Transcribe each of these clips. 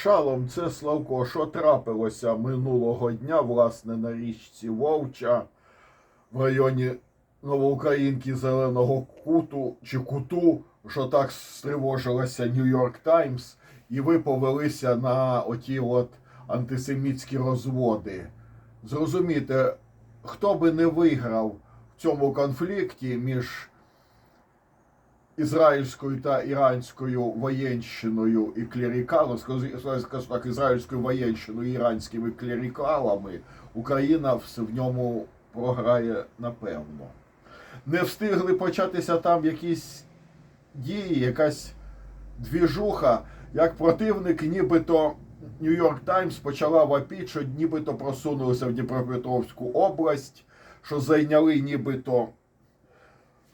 Шалом, це Славко. Що трапилося минулого дня, власне, на річці Вовча в районі Новоукраїнки Зеленого Куту чи Куту, що так стривожилася Нью-Йорк Таймс, і ви повелися на оті от антисемітські розводи. Зрозумійте, хто би не виграв в цьому конфлікті між ізраїльською та іранською воєнщиною і клерікалом, скажу так, ізраїльською воєнщиною і іранськими клерікалами, Україна в ньому програє напевно. Не встигли початися там якісь дії, якась двіжуха, як противник, нібито Нью-Йорк Таймс почала вапіть, що нібито просунулися в Дніпропетровську область, що зайняли нібито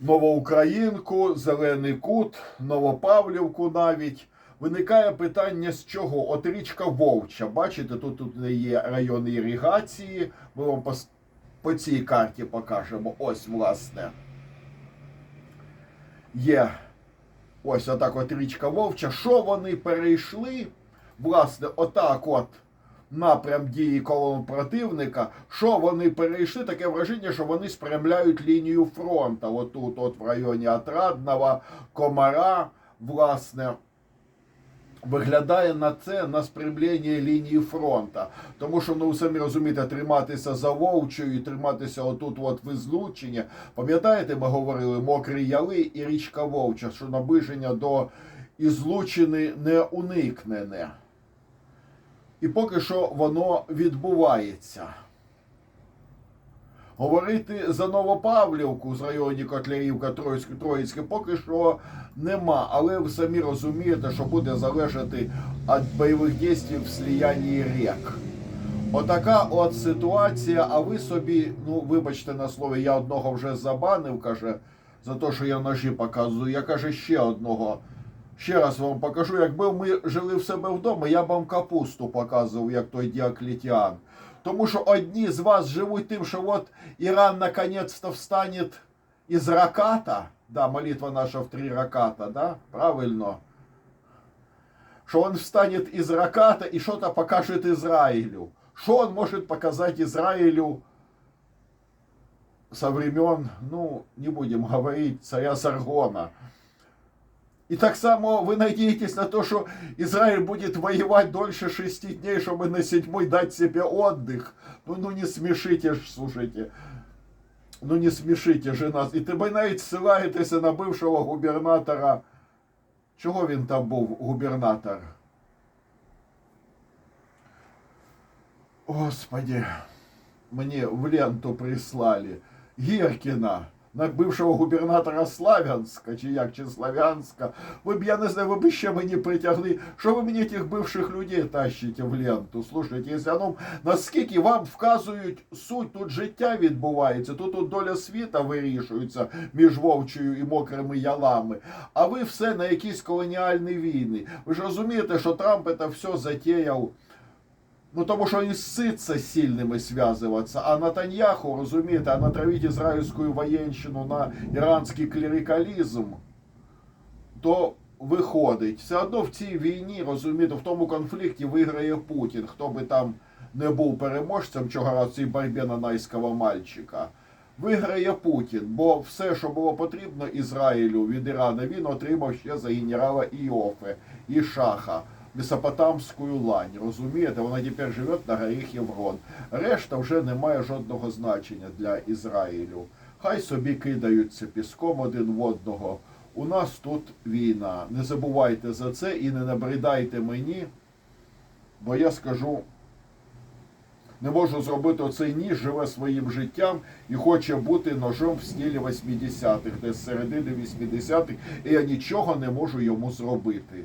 Новоукраїнку, Зелений Кут, Новопавлівку навіть. Виникає питання з чого? От річка Вовча. Бачите, тут, тут не є райони іригації. Ми вам по, по цій карті покажемо. Ось, власне. Є ось отак от річка Вовча. Що вони перейшли? Власне, отак от напрям дії колон противника. Що вони перейшли? Таке враження, що вони спрямляють лінію фронту. Отут, от в районі Отрадного, Комара, власне. Виглядає на це на спрямлення лінії фронту. Тому що, ну самі розумієте, триматися за Вовчою і триматися отут от в Ізлучині. Пам'ятаєте, ми говорили Мокрі Яли і річка Вовча, що наближення до Ізлучини не уникнене. І поки що воно відбувається. Говорити за Новопавлівку з районі Котлярівка Троїцьке, поки що нема. Але ви самі розумієте, що буде залежати від бойових дій в сліянні рік. Отака от ситуація. А ви собі, ну вибачте на слові, я одного вже забанив, каже, за те, що я ножі показую. Я каже ще одного. Ще раз вам покажу, якби ми жили в себе вдома, я б вам капусту показував, як той Діоклетіан. Тому що одні з вас живуть тим, що от Іран наконец-то встане із раката. Да, молитва наша в три раката, да? Правильно. Что он встанет из раката и что-то покажет Израилю. Что он может показать Израилю со времен, ну, не будем говорить, царя Саргона. И так само вы надеетесь на то, что Израиль будет воевать дольше шести дней, чтобы на седьмой дать себе отдых. Ну, ну не смешите ж, слушайте. Ну не смішите же нас. І тебе навіть ссилаєтеся на бившого губернатора. Чого він там був, губернатор? Господи, мені в ленту прислали. Гіркіна, на бившого губернатора Славянська, чи як, чи Славянська. Ви б, я не знаю, ви б ще мені притягли. Що ви мені тих бивших людей тащите в ленту? Слушайте, якщо ну, наскільки вам вказують суть, тут життя відбувається, тут, тут доля світа вирішується між Вовчою і мокрими ялами. А ви все на якісь колоніальні війни. Ви ж розумієте, що Трамп це все затіяв. Ну, тому що він ситься сильними зв'язуватися. А Натаньяху, розумієте, а натравить ізраїльську воєнщину на іранський клерикалізм, то виходить. Все одно в цій війні, розумієте, в тому конфлікті виграє Путін. Хто би там не був переможцем чого раз цій боротьбі нанайського мальчика. Виграє Путін, бо все, що було потрібно Ізраїлю від Ірана, він отримав ще за генерала Іофе і Шаха. Месопотамську лань, розумієте, вона тепер живе на горі Хеврон. Решта вже не має жодного значення для Ізраїлю. Хай собі кидаються піском один в одного. У нас тут війна. Не забувайте за це і не набридайте мені, бо я скажу, не можу зробити оцей ніж, живе своїм життям і хоче бути ножом в стілі 80-х, десь середини 80-х, і я нічого не можу йому зробити.